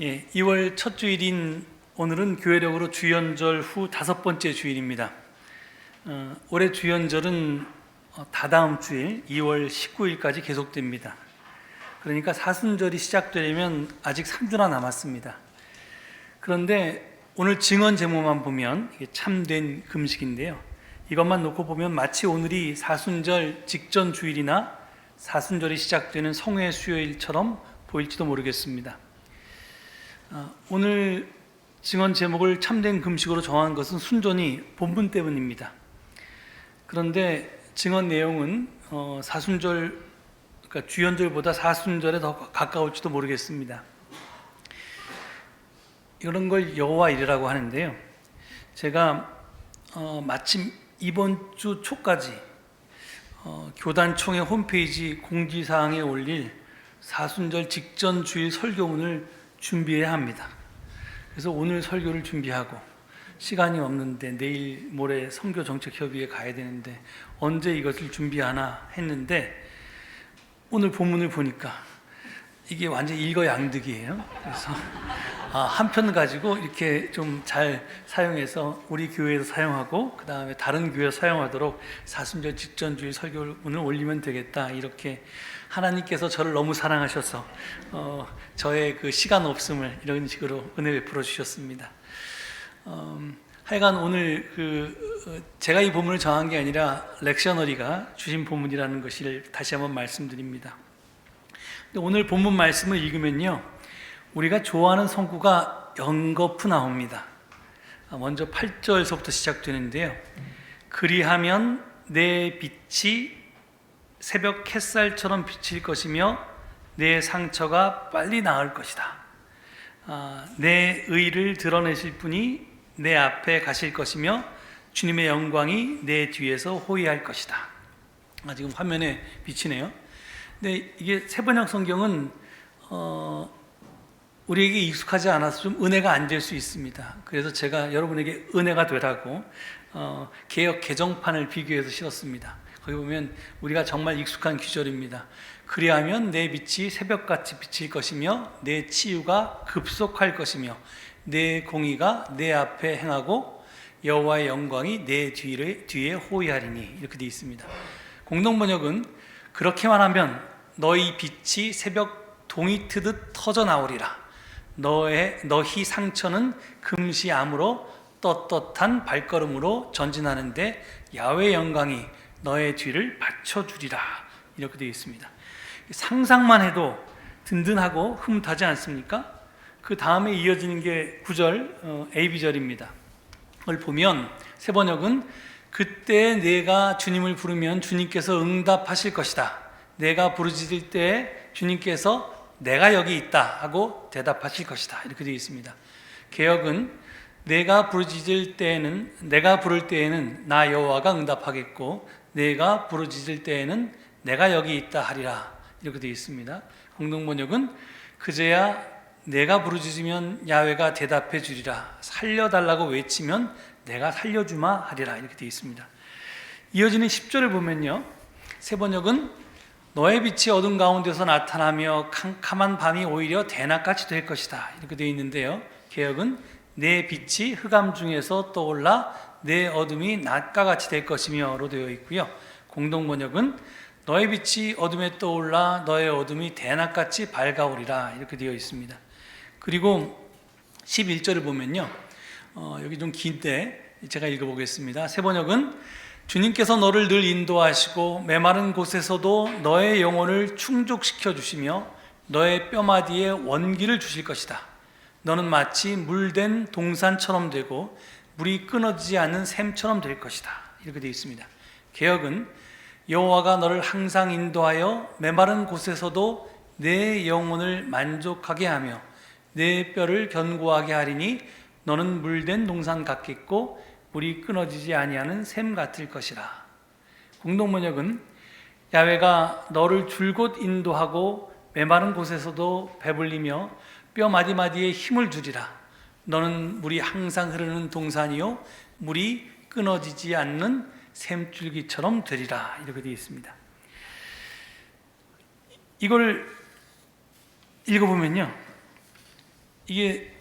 예, 2월 첫 주일인 오늘은 교회력으로 주연절 후 다섯 번째 주일입니다. 어, 올해 주연절은 어, 다다음 주일 2월 19일까지 계속됩니다. 그러니까 사순절이 시작되려면 아직 3주나 남았습니다. 그런데 오늘 증언 제목만 보면 참된 금식인데요. 이것만 놓고 보면 마치 오늘이 사순절 직전 주일이나 사순절이 시작되는 성회 수요일처럼 보일지도 모르겠습니다. 아, 오늘 증언 제목을 참된 금식으로 정한 것은 순전히 본분 때문입니다. 그런데 증언 내용은 어, 사순절, 그러니까 주연절보다 사순절에 더 가까울지도 모르겠습니다. 이런 걸 여호와 일이라고 하는데요. 제가 어, 마침 이번 주 초까지 어, 교단총회 홈페이지 공지사항에 올릴 사순절 직전 주일 설교문을 준비해야 합니다. 그래서 오늘 설교를 준비하고 시간이 없는데 내일 모레 선교 정책 협의회 가야 되는데 언제 이것을 준비하나 했는데 오늘 본문을 보니까 이게 완전 일거양득이에요. 그래서 아, 한편 가지고 이렇게 좀 잘 사용해서 우리 교회에서 사용하고 그 다음에 다른 교회 사용하도록 사순절 직전주의 설교문을 올리면 되겠다 이렇게 하나님께서 저를 너무 사랑하셔서 어, 저의 그 시간 없음을 이런 식으로 은혜 베풀어 주셨습니다. 음, 하여간 오늘 그 어, 제가 이 본문을 정한 게 아니라 렉셔너리가 주신 본문이라는 것을 다시 한번 말씀드립니다. 오늘 본문 말씀을 읽으면요. 우리가 좋아하는 성구가 연거푸 나옵니다. 아, 먼저 8절서부터 시작되는데요. 그리하면 내 빛이 새벽 햇살처럼 비칠 것이며 내 상처가 빨리 나을 것이다. 아, 내 의를 드러내실 분이 내 앞에 가실 것이며 주님의 영광이 내 뒤에서 호위할 것이다. 아, 지금 화면에 비치네요. 근데 이게 세번역 성경은 어, 우리에게 익숙하지 않아서 좀 은혜가 안 될 수 있습니다. 그래서 제가 여러분에게 은혜가 되라고 어, 개혁 개정판을 비교해서 실었습니다. 거기 보면 우리가 정말 익숙한 귀절입니다. 그리하면 내 빛이 새벽같이 비칠 것이며 내 치유가 급속할 것이며 내 공의가 내 앞에 행하고 여호와의 영광이 내 뒤를, 뒤에 호위하리니 이렇게 되어 있습니다. 공동 번역은 그렇게만 하면 너희 빛이 새벽 동이 트듯 터져 나오리라. 너의 너희 상처는 금시암으로 떳떳한 발걸음으로 전진하는데 야외 영광이 너의 뒤를 받쳐주리라 이렇게 되어 있습니다. 상상만 해도 든든하고 흐뭇하지 않습니까? 그 다음에 이어지는 게 9절 어, A, B절입니다. 그걸 보면 세 번역은 그때 내가 주님을 부르면 주님께서 응답하실 것이다. 내가 부르짖을 때 주님께서 내가 여기 있다 하고 대답하실 것이다. 이렇게 되어 있습니다. 개혁은 내가 부르짖을 때에는 내가 부를 때에는 나 여호와가 응답하겠고 내가 부르짖을 때에는 내가 여기 있다 하리라. 이렇게 되어 있습니다. 공동 번역은 그제야 내가 부르짖으면 야훼가 대답해 주리라. 살려 달라고 외치면 내가 살려 주마 하리라. 이렇게 되어 있습니다. 이어지는 10절을 보면요. 세 번역은 너의 빛이 어둠 가운데서 나타나며 캄캄한 밤이 오히려 대낮같이 될 것이다. 이렇게 되어 있는데요. 개혁은 내 빛이 흑암 중에서 떠올라 내 어둠이 낮과 같이 될 것이며로 되어 있고요. 공동 번역은 너의 빛이 어둠에 떠올라 너의 어둠이 대낮같이 밝아오리라 이렇게 되어 있습니다. 그리고 11절을 보면요. 어, 여기 좀 긴데 제가 읽어보겠습니다. 세 번역은 주님께서 너를 늘 인도하시고 메마른 곳에서도 너의 영혼을 충족시켜 주시며 너의 뼈마디에 원기를 주실 것이다. 너는 마치 물된 동산처럼 되고 물이 끊어지지 않는 샘처럼 될 것이다. 이렇게 되어 있습니다. 개혁은 여호와가 너를 항상 인도하여 메마른 곳에서도 내 영혼을 만족하게 하며 내 뼈를 견고하게 하리니 너는 물된 동산 같겠고 물이 끊어지지 아니하는 샘 같을 것이라. 공동 번역은 야훼가 너를 줄곧 인도하고 메마른 곳에서도 배불리며 뼈 마디마디에 힘을 주리라. 너는 물이 항상 흐르는 동산이요 물이 끊어지지 않는 샘줄기처럼 되리라. 이렇게 되어 있습니다. 이걸 읽어보면요. 이게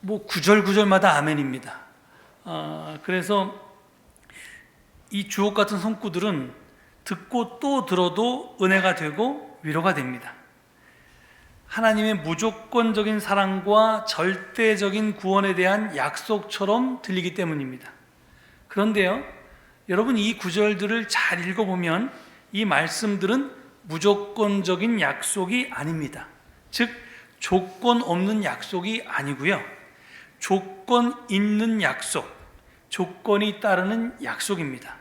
뭐 구절 구절마다 아멘입니다. 아, 그래서 이 주옥 같은 성구들은 듣고 또 들어도 은혜가 되고 위로가 됩니다. 하나님의 무조건적인 사랑과 절대적인 구원에 대한 약속처럼 들리기 때문입니다. 그런데요, 여러분 이 구절들을 잘 읽어보면 이 말씀들은 무조건적인 약속이 아닙니다. 즉, 조건 없는 약속이 아니고요. 조건 있는 약속, 조건이 따르는 약속입니다.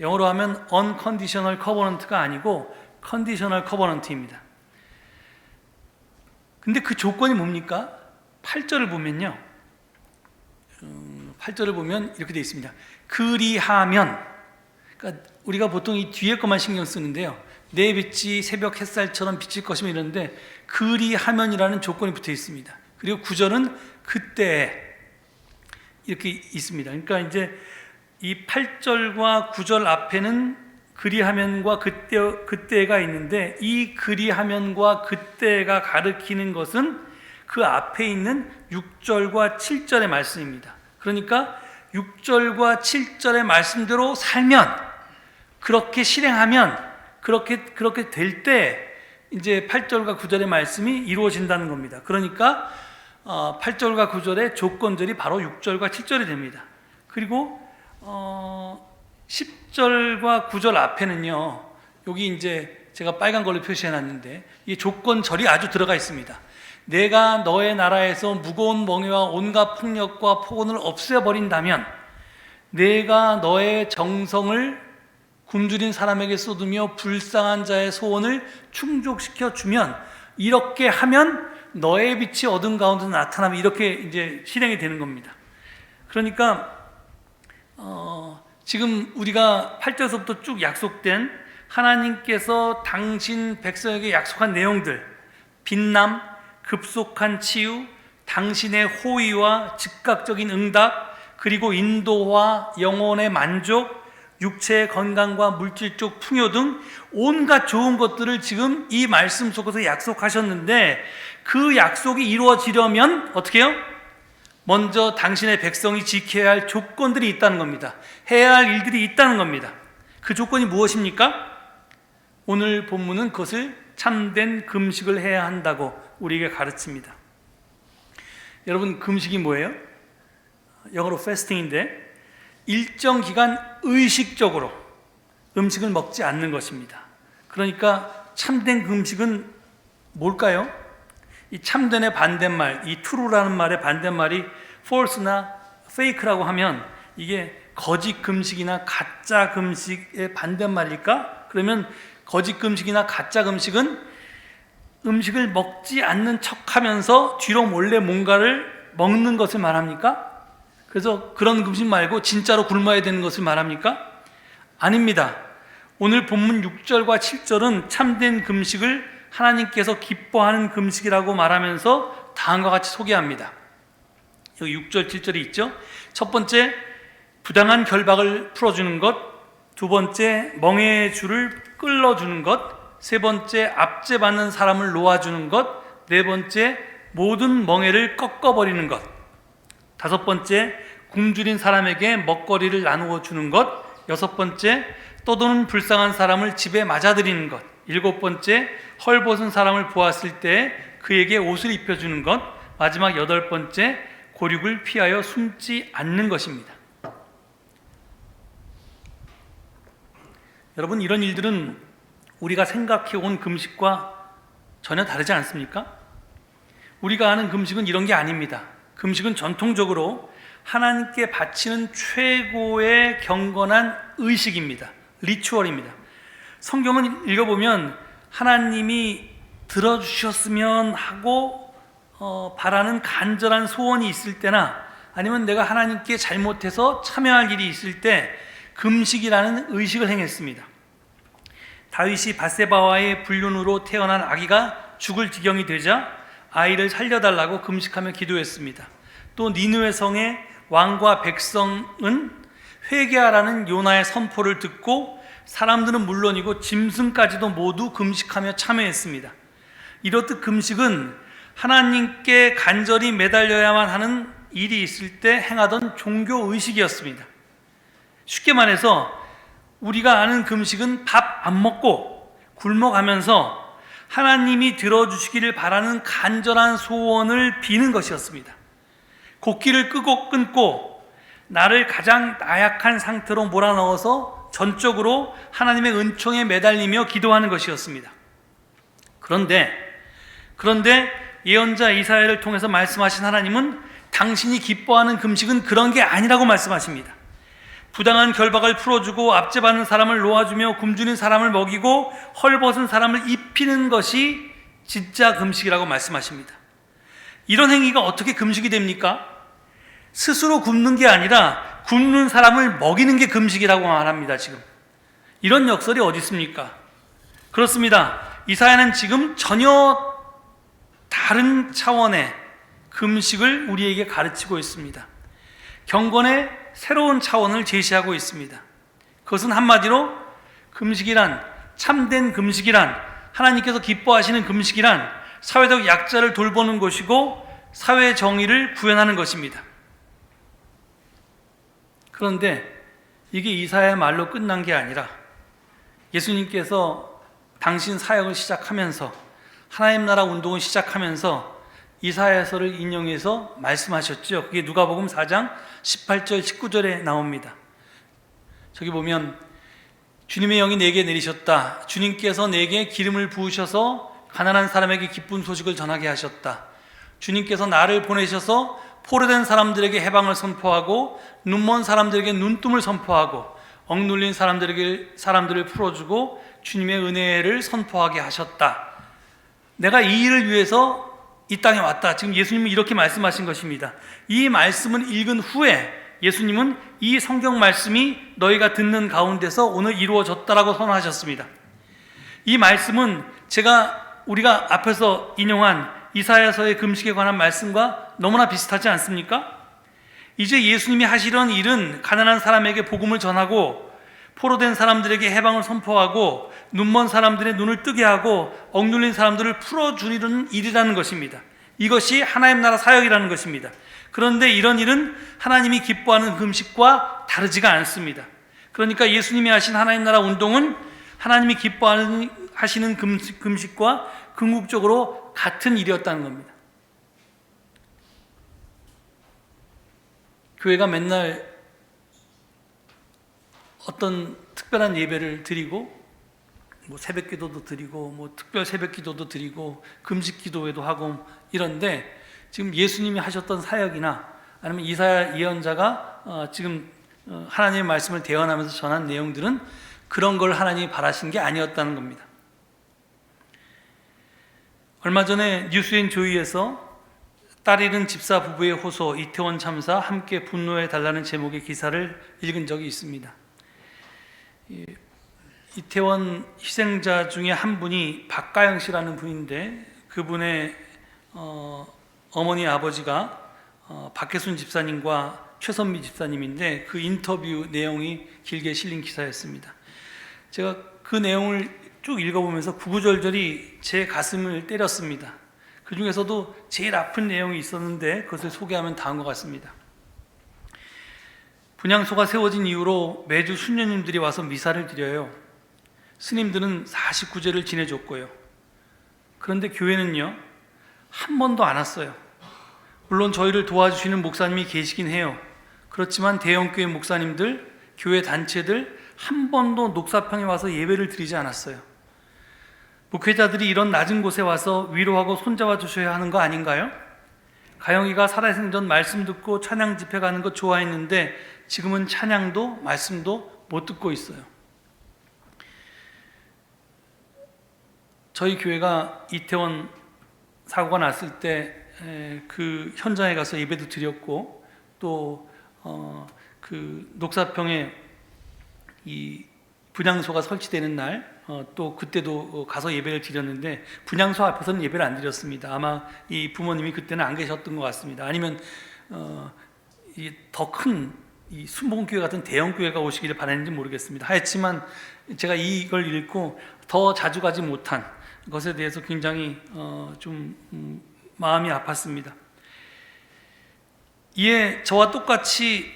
영어로 하면 unconditional covenant가 아니고 conditional covenant입니다. 근데 그 조건이 뭡니까? 8절을 보면요. 음, 8절을 보면 이렇게 되어 있습니다. 그리하면 그러니까 우리가 보통 이 뒤에 것만 신경 쓰는데요. 내 빛이 새벽 햇살처럼 비칠 것이면 이러는데 그리하면이라는 조건이 붙어 있습니다. 그리고 구절은 그때 이렇게 있습니다. 그러니까 이제 이 8절과 9절 앞에는 그리하면과 그때 그때가 있는데 이 그리하면과 그때가 가르키는 것은 그 앞에 있는 6절과 7절의 말씀입니다. 그러니까 6절과 7절의 말씀대로 살면 그렇게 실행하면 그렇게 그렇게 될 때 이제 8절과 9절의 말씀이 이루어진다는 겁니다. 그러니까 8절과 9절의 조건절이 바로 6절과 7절이 됩니다. 그리고 어 10절과 9절 앞에는요. 여기 이제 제가 빨간 걸로 표시해 놨는데 이 조건절이 아주 들어가 있습니다. 내가 너의 나라에서 무거운 멍에와 온갖 폭력과 폭언을 없애 버린다면 내가 너의 정성을 굶주린 사람에게 쏟으며 불쌍한 자의 소원을 충족시켜 주면 이렇게 하면 너의 빛이 어둠 가운데 나타나면 이렇게 이제 실행이 되는 겁니다. 그러니까 어, 지금 우리가 8절서부터 쭉 약속된 하나님께서 당신 백성에게 약속한 내용들 빛남, 급속한 치유, 당신의 호의와 즉각적인 응답, 그리고 인도와 영혼의 만족, 육체의 건강과 물질적 풍요 등 온갖 좋은 것들을 지금 이 말씀 속에서 약속하셨는데 그 약속이 이루어지려면 어떻게 해요? 먼저 당신의 백성이 지켜야 할 조건들이 있다는 겁니다. 해야 할 일들이 있다는 겁니다. 그 조건이 무엇입니까? 오늘 본문은 그것을 참된 금식을 해야 한다고 우리에게 가르칩니다. 여러분 금식이 뭐예요? 영어로 fasting인데 일정 기간 의식적으로 음식을 먹지 않는 것입니다. 그러니까 참된 금식은 뭘까요? 이 참된의 반대말, 이 true라는 말의 반대말이 false나 fake라고 하면 이게 거짓 금식이나 가짜 금식의 반대말일까? 그러면 거짓 금식이나 가짜 금식은 음식을 먹지 않는 척 하면서 뒤로 몰래 뭔가를 먹는 것을 말합니까? 그래서 그런 금식 말고 진짜로 굶어야 되는 것을 말합니까? 아닙니다. 오늘 본문 6절과 7절은 참된 금식을 하나님께서 기뻐하는 금식이라고 말하면서 다음과 같이 소개합니다. 여기 6절, 7절이 있죠. 첫 번째, 부당한 결박을 풀어주는 것. 두 번째, 멍해의 줄을 끌어주는 것. 세 번째, 압제받는 사람을 놓아주는 것. 네 번째, 모든 멍해를 꺾어버리는 것. 다섯 번째, 굶주린 사람에게 먹거리를 나누어 주는 것. 여섯 번째, 떠도는 불쌍한 사람을 집에 맞아들이는 것. 일곱 번째, 헐벗은 사람을 보았을 때 그에게 옷을 입혀주는 것. 마지막 여덟 번째, 고륙을 피하여 숨지 않는 것입니다. 여러분, 이런 일들은 우리가 생각해 온 금식과 전혀 다르지 않습니까? 우리가 아는 금식은 이런 게 아닙니다. 금식은 전통적으로 하나님께 바치는 최고의 경건한 의식입니다. 리추얼입니다. 성경을 읽어보면 하나님이 들어주셨으면 하고 어, 바라는 간절한 소원이 있을 때나 아니면 내가 하나님께 잘못해서 참여할 일이 있을 때 금식이라는 의식을 행했습니다. 다윗이 바세바와의 불륜으로 태어난 아기가 죽을 지경이 되자 아이를 살려달라고 금식하며 기도했습니다. 또 니누의 성의 왕과 백성은 회개하라는 요나의 선포를 듣고 사람들은 물론이고 짐승까지도 모두 금식하며 참여했습니다. 이렇듯 금식은 하나님께 간절히 매달려야만 하는 일이 있을 때 행하던 종교 의식이었습니다. 쉽게 말해서 우리가 아는 금식은 밥 안 먹고 굶어가면서 하나님이 들어주시기를 바라는 간절한 소원을 비는 것이었습니다. 곡기를 끄고 끊고 나를 가장 나약한 상태로 몰아넣어서 전적으로 하나님의 은총에 매달리며 기도하는 것이었습니다. 그런데 그런데 예언자 이사야를 통해서 말씀하신 하나님은 당신이 기뻐하는 금식은 그런 게 아니라고 말씀하십니다. 부당한 결박을 풀어주고 압제받는 사람을 놓아주며 굶주린 사람을 먹이고 헐벗은 사람을 입히는 것이 진짜 금식이라고 말씀하십니다. 이런 행위가 어떻게 금식이 됩니까? 스스로 굶는 게 아니라 굶는 사람을 먹이는 게 금식이라고 말합니다, 지금. 이런 역설이 어디 있습니까? 그렇습니다. 이사야는 지금 전혀 다른 차원의 금식을 우리에게 가르치고 있습니다. 경건의 새로운 차원을 제시하고 있습니다. 그것은 한마디로 금식이란 참된 금식이란 하나님께서 기뻐하시는 금식이란 사회적 약자를 돌보는 것이고 사회 정의를 구현하는 것입니다. 그런데 이게 이사야의 말로 끝난 게 아니라 예수님께서 당신 사역을 시작하면서 하나님 나라 운동을 시작하면서 이사야서를 인용해서 말씀하셨죠. 그게 누가복음 4장 18절 19절에 나옵니다. 저기 보면 주님의 영이 내게 내리셨다. 주님께서 내게 기름을 부으셔서 가난한 사람에게 기쁜 소식을 전하게 하셨다. 주님께서 나를 보내셔서 포로된 사람들에게 해방을 선포하고 눈먼 사람들에게 눈뜸을 선포하고 억눌린 사람들에게 사람들을 풀어주고 주님의 은혜를 선포하게 하셨다. 내가 이 일을 위해서 이 땅에 왔다. 지금 예수님은 이렇게 말씀하신 것입니다. 이 말씀을 읽은 후에 예수님은 이 성경 말씀이 너희가 듣는 가운데서 오늘 이루어졌다라고 선언하셨습니다. 이 말씀은 제가 우리가 앞에서 인용한 이사야서의 금식에 관한 말씀과 너무나 비슷하지 않습니까? 이제 예수님이 하시려는 일은 가난한 사람에게 복음을 전하고 포로된 사람들에게 해방을 선포하고 눈먼 사람들의 눈을 뜨게 하고 억눌린 사람들을 풀어주려는 일이라는 것입니다. 이것이 하나님 나라 사역이라는 것입니다. 그런데 이런 일은 하나님이 기뻐하는 금식과 다르지가 않습니다. 그러니까 예수님이 하신 하나님 나라 운동은 하나님이 기뻐하는 하시는 금식, 금식과 궁극적으로 같은 일이었다는 겁니다. 교회가 맨날 어떤 특별한 예배를 드리고 뭐 새벽 기도도 드리고 뭐 특별 새벽 기도도 드리고 금식 기도회도 하고 이런데 지금 예수님이 하셨던 사역이나 아니면 이사야 예언자가 어 지금 어 하나님의 말씀을 대언하면서 전한 내용들은 그런 걸 하나님이 바라신 게 아니었다는 겁니다. 얼마 전에 뉴스인 조이에서 딸 잃은 집사 부부의 호소 이태원 참사 함께 분노해 달라는 제목의 기사를 읽은 적이 있습니다. 이태원 희생자 중에 한 분이 박가영 씨라는 분인데 그분의 어, 어머니 아버지가 어, 박혜순 집사님과 최선미 집사님인데 그 인터뷰 내용이 길게 실린 기사였습니다. 제가 그 내용을 쭉 읽어보면서 구구절절히 제 가슴을 때렸습니다. 그 중에서도 제일 아픈 내용이 있었는데 그것을 소개하면 다음과 같습니다. 분향소가 세워진 이후로 매주 수녀님들이 와서 미사를 드려요. 스님들은 49제를 지내줬고요. 그런데 교회는요, 한 번도 안 왔어요. 물론 저희를 도와주시는 목사님이 계시긴 해요. 그렇지만 대형교회 목사님들, 교회 단체들 한 번도 녹사평에 와서 예배를 드리지 않았어요. 목회자들이 이런 낮은 곳에 와서 위로하고 손잡아 주셔야 하는 거 아닌가요? 가영이가 살아생전 말씀 듣고 찬양 집회 가는 거 좋아했는데 지금은 찬양도 말씀도 못 듣고 있어요. 저희 교회가 이태원 사고가 났을 때 그 현장에 가서 예배도 드렸고 또그 어 녹사평에 이 분향소가 설치되는 날 어, 또 그때도 가서 예배를 드렸는데 분향소 앞에서는 예배를 안 드렸습니다. 아마 이 부모님이 그때는 안 계셨던 것 같습니다. 아니면 어, 더큰 이 순복음교회 같은 대형 교회가 오시기를 바랬는지 모르겠습니다. 하였지만 제가 이걸 읽고 더 자주 가지 못한 것에 대해서 굉장히 어, 좀 음, 마음이 아팠습니다. 이에 저와 똑같이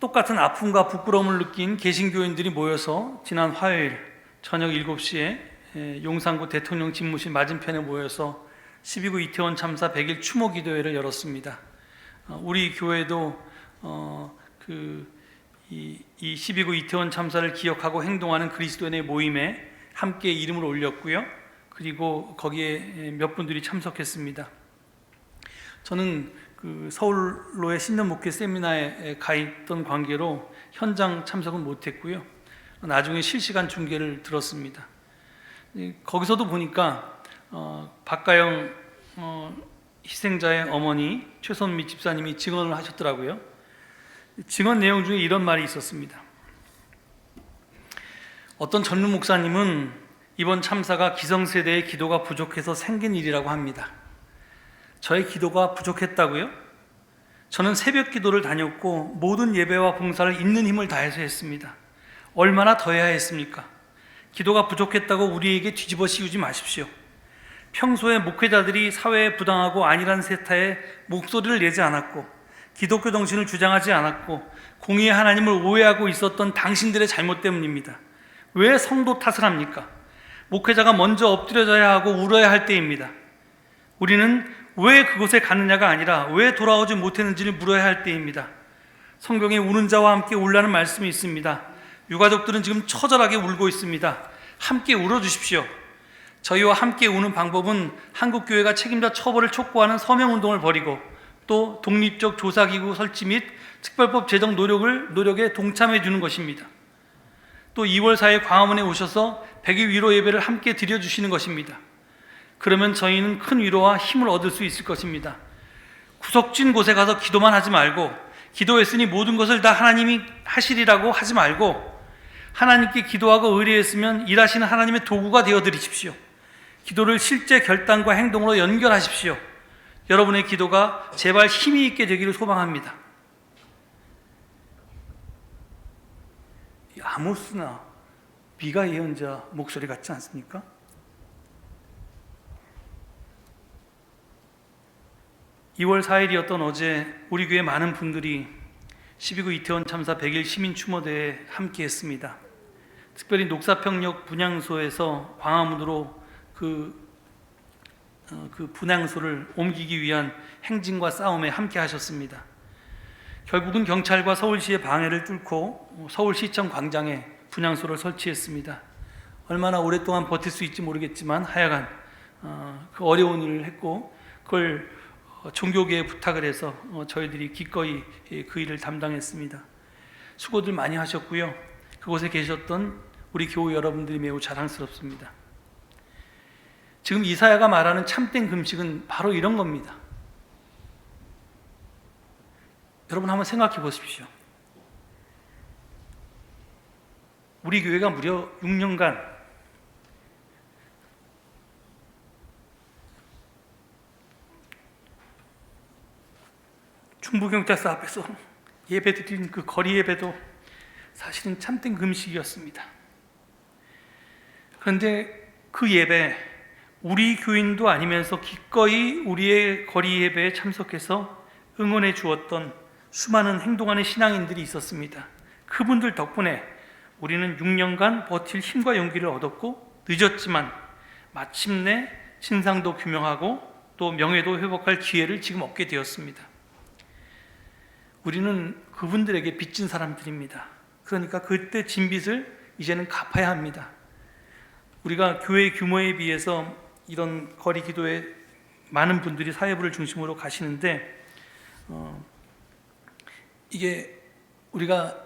똑같은 아픔과 부끄러움을 느낀 개신교인들이 모여서 지난 화요일 저녁 7시에 예, 용산구 대통령 집무실 맞은편에 모여서 12구 이태원 참사 100일 추모 기도회를 열었습니다. 어, 우리 교회도 어, 그 이, 이 12구 이태원 참사를 기억하고 행동하는 그리스도인의 모임에 함께 이름을 올렸고요. 그리고 거기에 몇 분들이 참석했습니다. 저는 그 서울로의 신년 목회 세미나에 가 있던 관계로 현장 참석은 못했고요. 나중에 실시간 중계를 들었습니다. 이, 거기서도 보니까 어, 박가영 어, 희생자의 어머니 최선미 집사님이 증언을 하셨더라고요. 증언 내용 중에 이런 말이 있었습니다. 어떤 전문 목사님은 이번 참사가 기성세대의 기도가 부족해서 생긴 일이라고 합니다. 저의 기도가 부족했다고요? 저는 새벽 기도를 다녔고 모든 예배와 봉사를 있는 힘을 다해서 했습니다. 얼마나 더 해야 했습니까? 기도가 부족했다고 우리에게 뒤집어 씌우지 마십시오. 평소에 목회자들이 사회에 부당하고 아니란 세타에 목소리를 내지 않았고 기독교 정신을 주장하지 않았고 공의의 하나님을 오해하고 있었던 당신들의 잘못 때문입니다. 왜 성도 탓을 합니까? 목회자가 먼저 엎드려져야 하고 울어야 할 때입니다. 우리는 왜 그곳에 갔느냐가 아니라 왜 돌아오지 못했는지를 물어야 할 때입니다. 성경에 우는 자와 함께 울라는 말씀이 있습니다. 유가족들은 지금 처절하게 울고 있습니다. 함께 울어 주십시오. 저희와 함께 우는 방법은 한국교회가 책임자 처벌을 촉구하는 서명운동을 벌이고 또 독립적 조사기구 설치 및 특별법 제정 노력을 노력에 동참해 주는 것입니다. 또 2월 4일 광화문에 오셔서 100일 위로 예배를 함께 드려 주시는 것입니다. 그러면 저희는 큰 위로와 힘을 얻을 수 있을 것입니다. 구석진 곳에 가서 기도만 하지 말고 기도했으니 모든 것을 다 하나님이 하시리라고 하지 말고 하나님께 기도하고 의뢰했으면 일하시는 하나님의 도구가 되어 드리십시오. 기도를 실제 결단과 행동으로 연결하십시오. 여러분의 기도가 제발 힘이 있게 되기를 소망합니다. 이 아모스나 미가 예언자 목소리 같지 않습니까? (2월 4일이었던) 어제 우리 교회 많은 분들이 12구 이태원 참사 100일 시민 추모대에 함께했습니다. 특별히 녹사평역 분향소에서 광화문으로 그, 어, 그 분향소를 옮기기 위한 행진과 싸움에 함께 하셨습니다. 결국은 경찰과 서울시의 방해를 뚫고 서울시청 광장에 분향소를 설치했습니다. 얼마나 오랫동안 버틸 수 있지 모르겠지만 하여간 어, 그 어려운 일을 했고 그걸 어, 종교계에 부탁을 해서 어, 저희들이 기꺼이 예, 그 일을 담당했습니다. 수고들 많이 하셨고요. 그곳에 계셨던 우리 교우 여러분들이 매우 자랑스럽습니다. 지금 이사야가 말하는 참된 금식은 바로 이런 겁니다. 여러분 한번 생각해 보십시오. 우리 교회가 무려 6년간 중부경찰서 앞에서 예배 드린 그 거리 예배도 사실은 참된 금식이었습니다. 그런데 그 예배 우리 교인도 아니면서 기꺼이 우리의 거리 예배에 참석해서 응원해 주었던 수많은 행동하는 신앙인들이 있었습니다. 그분들 덕분에 우리는 6년간 버틸 힘과 용기를 얻었고 늦었지만 마침내 진상도 규명하고 또 명예도 회복할 기회를 지금 얻게 되었습니다. 우리는 그분들에게 빚진 사람들입니다. 그러니까 그때 진 빚을 이제는 갚아야 합니다. 우리가 교회 규모에 비해서 이런 거리 기도에 많은 분들이 사회부를 중심으로 가시는데 어, 이게 우리가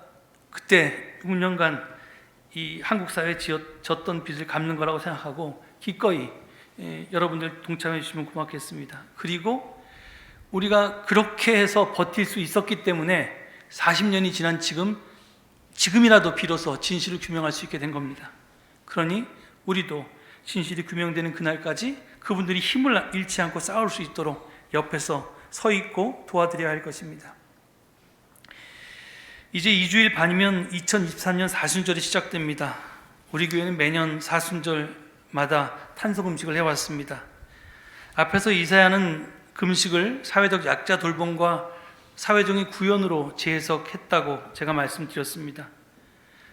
그때 6년간 이 한국 사회에 지었던 빚을 갚는 거라고 생각하고 기꺼이 예, 여러분들 동참해 주시면 고맙겠습니다. 그리고 우리가 그렇게 해서 버틸 수 있었기 때문에 40년이 지난 지금 지금이라도 비로소 진실을 규명할 수 있게 된 겁니다. 그러니 우리도 진실이 규명되는 그날까지 그분들이 힘을 잃지 않고 싸울 수 있도록 옆에서 서 있고 도와드려야 할 것입니다. 이제 2주일 반이면 2023년 사순절이 시작됩니다. 우리 교회는 매년 사순절마다 탄속 음식을 해왔습니다. 앞에서 이사야는 금식을 사회적 약자 돌봄과 사회적인 구현으로 재해석했다고 제가 말씀드렸습니다.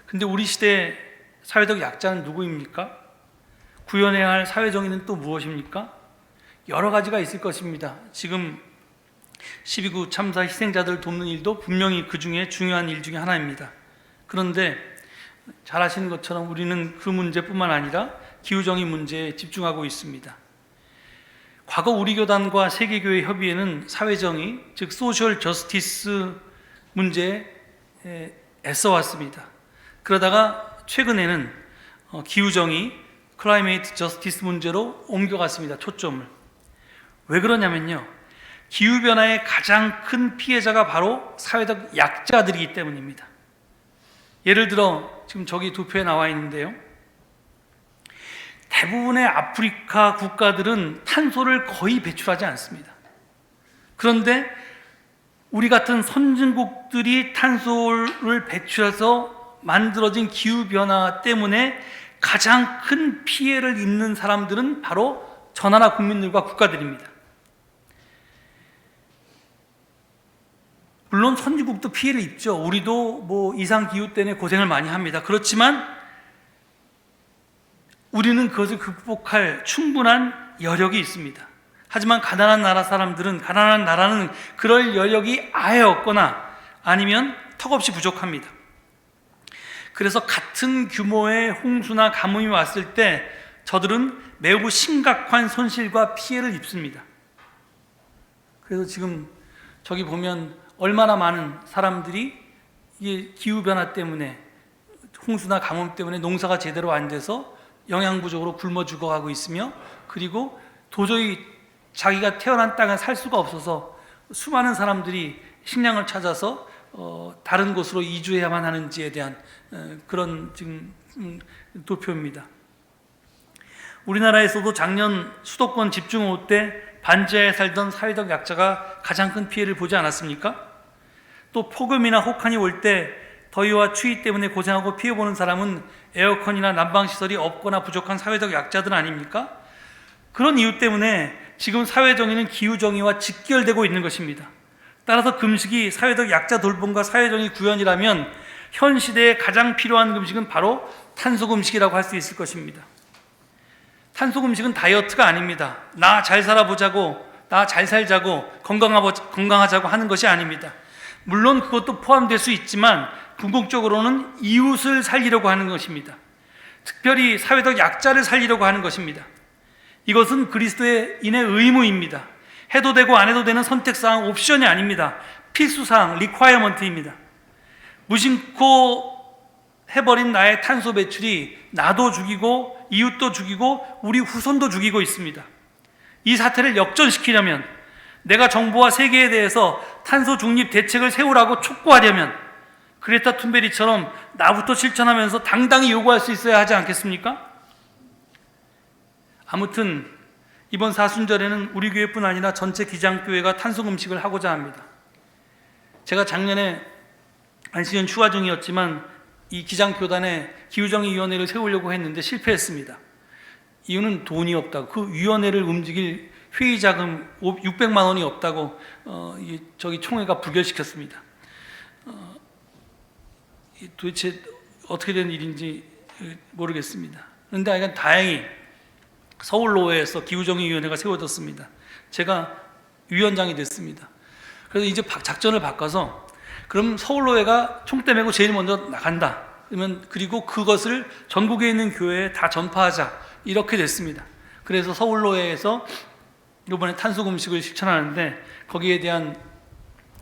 근데 우리 시대 사회적 약자는 누구입니까? 구현해야 할 사회정의는 또 무엇입니까? 여러 가지가 있을 것입니다. 지금 12구 참사 희생자들 돕는 일도 분명히 그 중에 중요한 일 중에 하나입니다. 그런데 잘 아시는 것처럼 우리는 그 문제뿐만 아니라 기후정의 문제에 집중하고 있습니다. 과거 우리 교단과 세계교회 협의회는 사회정의, 즉 소셜 저스티스 문제에 애써왔습니다. 그러다가 최근에는 어, 기후정의, 클라이메이트 저스티스 문제로 옮겨갔습니다. 초점을. 왜 그러냐면요. 기후변화의 가장 큰 피해자가 바로 사회적 약자들이기 때문입니다. 예를 들어 지금 저기 두 표에 나와 있는데요. 대부분의 아프리카 국가들은 탄소를 거의 배출하지 않습니다. 그런데 우리 같은 선진국들이 탄소를 배출해서 만들어진 기후변화 때문에 가장 큰 피해를 입는 사람들은 바로 전하나 국민들과 국가들입니다. 물론 선진국도 피해를 입죠. 우리도 뭐 이상 기후 때문에 고생을 많이 합니다. 그렇지만 우리는 그것을 극복할 충분한 여력이 있습니다. 하지만 가난한 나라 사람들은 가난한 나라는 그럴 여력이 아예 없거나 아니면 턱없이 부족합니다. 그래서 같은 규모의 홍수나 가뭄이 왔을 때 저들은 매우 심각한 손실과 피해를 입습니다. 그래서 지금 저기 보면 얼마나 많은 사람들이 이게 기후 변화 때문에 홍수나 가뭄 때문에 농사가 제대로 안 돼서 영양 부족으로 굶어 죽어가고 있으며 그리고 도저히 자기가 태어난 땅에 살 수가 없어서 수많은 사람들이 식량을 찾아서 어, 다른 곳으로 이주해야만 하는지에 대한 어, 그런 지금 음, 도표입니다. 우리나라에서도 작년 수도권 집중호우 때 반지하에 살던 사회적 약자가 가장 큰 피해를 보지 않았습니까? 또 폭염이나 혹한이 올 때 더위와 추위 때문에 고생하고 피해 보는 사람은 에어컨이나 난방 시설이 없거나 부족한 사회적 약자들 아닙니까? 그런 이유 때문에 지금 사회 정의는 기후 정의와 직결되고 있는 것입니다. 따라서 금식이 사회적 약자 돌봄과 사회 정의 구현이라면 현 시대에 가장 필요한 금식은 바로 탄소 금식이라고 할 수 있을 것입니다. 탄소 금식은 다이어트가 아닙니다. 나 잘 살아보자고, 나 잘 살자고, 건강하자고 하는 것이 아닙니다. 물론 그것도 포함될 수 있지만 궁극적으로는 이웃을 살리려고 하는 것입니다. 특별히 사회적 약자를 살리려고 하는 것입니다. 이것은 그리스도의 인의 의무입니다. 해도 되고 안 해도 되는 선택사항, 옵션이 아닙니다. 필수사항, 리콰이어먼트입니다. 무심코 해버린 나의 탄소 배출이 나도 죽이고 이웃도 죽이고 우리 후손도 죽이고 있습니다. 이 사태를 역전시키려면 내가 정부와 세계에 대해서 탄소 중립 대책을 세우라고 촉구하려면 그레타 툰베리처럼 나부터 실천하면서 당당히 요구할 수 있어야 하지 않겠습니까? 아무튼 이번 사순절에는 우리 교회뿐 아니라 전체 기장교회가 탄소 금식을 하고자 합니다. 제가 작년에 안시년 추가 중이었지만 이 기장교단에 기후정의위원회를 세우려고 했는데 실패했습니다. 이유는 돈이 없다고 그 위원회를 움직일 회의 자금 600만 원이 없다고 어, 저기 총회가 부결시켰습니다. 어, 도대체 어떻게 된 일인지 모르겠습니다. 그런데 다행히 서울로회에서 기후정의위원회가 세워졌습니다. 제가 위원장이 됐습니다. 그래서 이제 작전을 바꿔서 그럼 서울로회가 총대 메고 제일 먼저 나간다. 그러면 그리고 그것을 전국에 있는 교회에 다 전파하자 이렇게 됐습니다. 그래서 서울로회에서 이번에 탄소 금식을 실천하는데 거기에 대한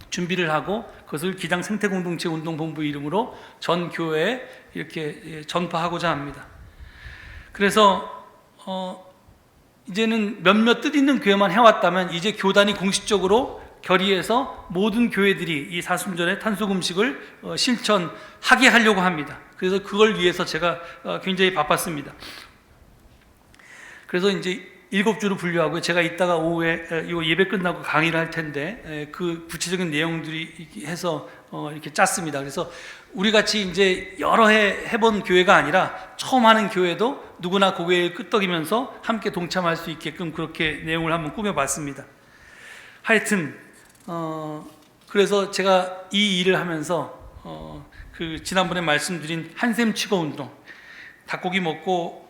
준비를 하고 그것을 기장 생태공동체 운동본부 이름으로 전 교회에 이렇게 예, 전파하고자 합니다. 그래서 어 이제는 몇몇 뜻 있는 교회만 해왔다면 이제 교단이 공식적으로 결의해서 모든 교회들이 이 사순절의 탄소 금식을 어, 실천하게 하려고 합니다. 그래서 그걸 위해서 제가 어, 굉장히 바빴습니다. 그래서 이제 일곱 주로 분류하고 제가 이따가 오후에 이 예배 끝나고 강의를 할 텐데 그 구체적인 내용들이 해서 어, 이렇게 짰습니다. 그래서 우리 같이 이제 여러 해 해본 교회가 아니라 처음 하는 교회도 누구나 고개를 끄덕이면서 함께 동참할 수 있게끔 그렇게 내용을 한번 꾸며봤습니다. 하여튼 어, 그래서 제가 이 일을 하면서 어, 그 지난번에 말씀드린 한샘 치고 운동 닭고기 먹고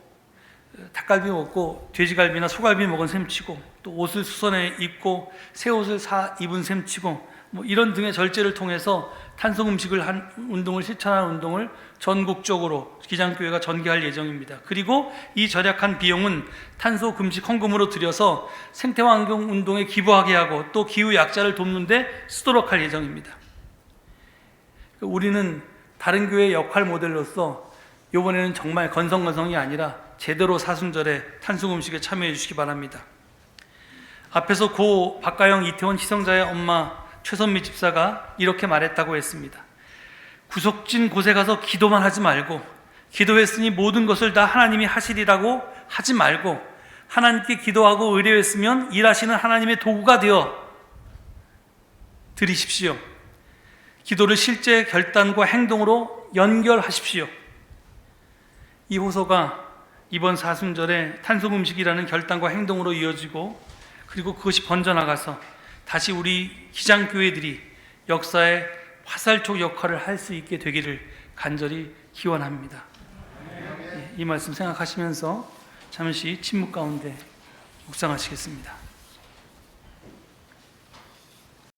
닭갈비 먹고 돼지갈비나 소갈비 먹은 셈 치고 또 옷을 수선해 입고 새 옷을 사 입은 셈 치고 뭐 이런 등의 절제를 통해서 탄속 음식을 한 운동을 실천하는 운동을 전국적으로 기장교회가 전개할 예정입니다. 그리고 이 절약한 비용은 탄소 금식 헌금으로 들여서 생태환경 운동에 기부하게 하고 또 기후 약자를 돕는데 쓰도록 할 예정입니다. 우리는 다른 교회 역할 모델로서 이번에는 정말 건성건성이 아니라 제대로 사순절에 탄수 음식에 참여해 주시기 바랍니다. 앞에서 고 박가영 이태원 희생자의 엄마 최선미 집사가 이렇게 말했다고 했습니다. 구속진 곳에 가서 기도만 하지 말고 기도했으니 모든 것을 다 하나님이 하시리라고 하지 말고 하나님께 기도하고 의뢰했으면 일하시는 하나님의 도구가 되어 드리십시오. 기도를 실제 결단과 행동으로 연결하십시오. 이 호소가 이번 사순절에 탄속 음식이라는 결단과 행동으로 이어지고 그리고 그것이 번져나가서 다시 우리 기장교회들이 역사의 화살촉 역할을 할 수 있게 되기를 간절히 기원합니다. 예, 이 말씀 생각하시면서 잠시 침묵 가운데 묵상하시겠습니다.